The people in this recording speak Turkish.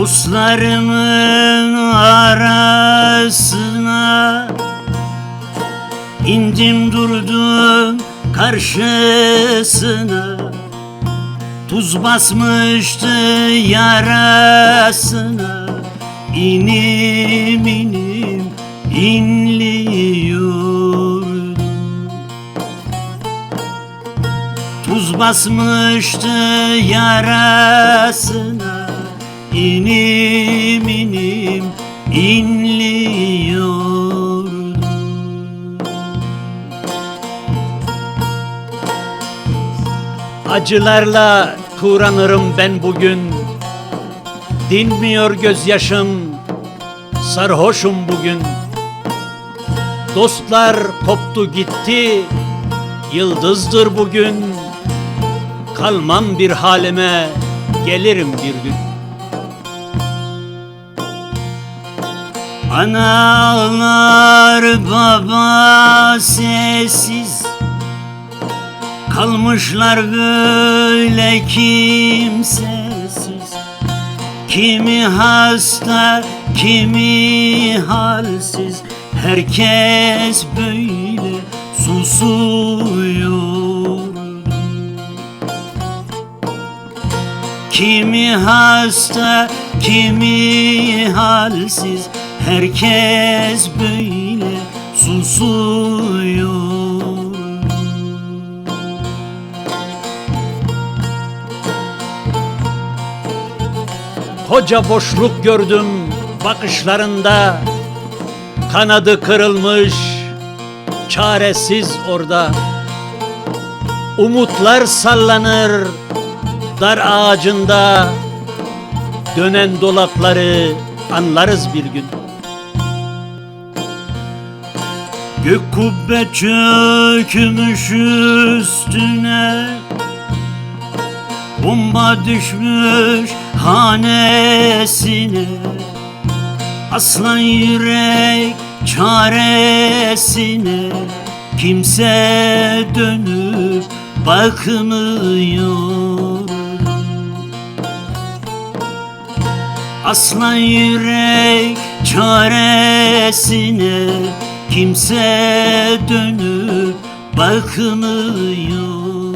Dostlarımın arasına indim durdum karşısına. Tuz basmıştı yarasına. İnim inim inliyordum. Tuz basmıştı yarasına İnim inim inliyordum Acılarla kıvranırım ben bugün. Dinmiyor gözyaşım Sarhoşum bugün. Dostlar koptu gitti Yıldızdır bugün. Kalmam bir halime Gelirim bir gün Analar baba sessiz. Kalmışlar böyle kimsesiz. Kimi hasta, kimi halsiz. Herkes böyle susuyor. Kimi hasta, kimi halsiz Herkes böyle susuyor. Koca boşluk gördüm bakışlarında. Kanadı kırılmış çaresiz orada. Umutlar sallanır dar ağacında. Dönen dolapları anlarız bir gün Gök kubbe çökmüş üstüne. Bomba düşmüş hanesine. Aslan yürek çaresine. Kimse dönüp bakmıyor. Aslan yürek çaresine Kimse dönüp bakmıyor